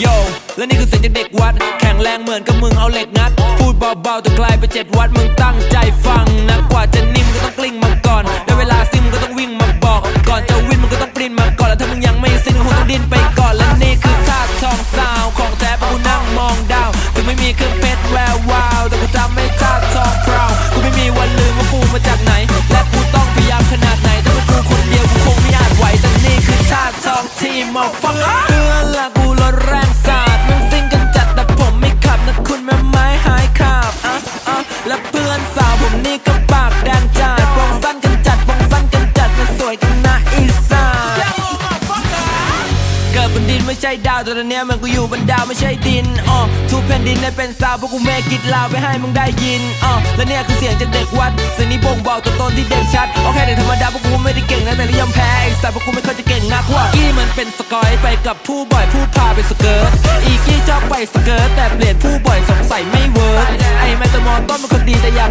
โยและนี่คือเสียงจากเด็กวัด แข็งแรงเหมือนกับมึงเอาเหล็กงัด พูดเบาๆแต่ไกลไปเจ็ดวัดมึงตั้งใจฟังนะกว่าจะนิ่มก็ต้องกลิ้งมาก่อนได้เวลาซิมก็ต้องวิ่งมาบอก ก่อนจะวิ่งมึงก็ต้องปรินมาก่อน แล้วถ้ามึงยังไม่สิ้นก็คงต้องดิ้นไปก่อนและนี่คือท่าทองสาวของแท้เพราะกูนั่งมองดาวถึงไม่มีเครื่องเพชรแวววาวแต่กูจำไม่ท่าทองพราวกูไม่มีวันลืมว่ากูมาจากไหน และกูต้องพยายามขนาดไหนถ้าเป็นกูคนเดียวกูคงไม่อาจไหวแต่นี่คือท่าทองที่มาฟัง ล่าวผมนี่ก็ปากแดงจัดปองสั้นกันจัดปองสั้นกันจัดมันสวยกันนะอีสานเกิดบนดินไม่ใช่ดาวแต่ตอนเนี้ยมันกูอยู่บนดาวไม่ใช่ดินอ๋อทุกแผ่นดินได้เป็นซาวพวกกูเมกิดลาวไปให้มึงได้ยินอ๋อและเนี่ยคือเสียงจากเด็กวัดสียงนี้บ่งบอกตัวตนที่เด่นชัดโอเคเด็กธรรมดาพวกกูไม่ได้เก่งนะแต่นิยอมแพ้ไอ้สัตว์พวกกูไม่ค่อยจะเก่งนักว่ากี้มันเป็นสกอยไปกับผู้บ่อยผู้พาไปสเกิร์ตอีกี้ชอบไปสเกิร์ตแต่เปลี่ยนผู้บ่อย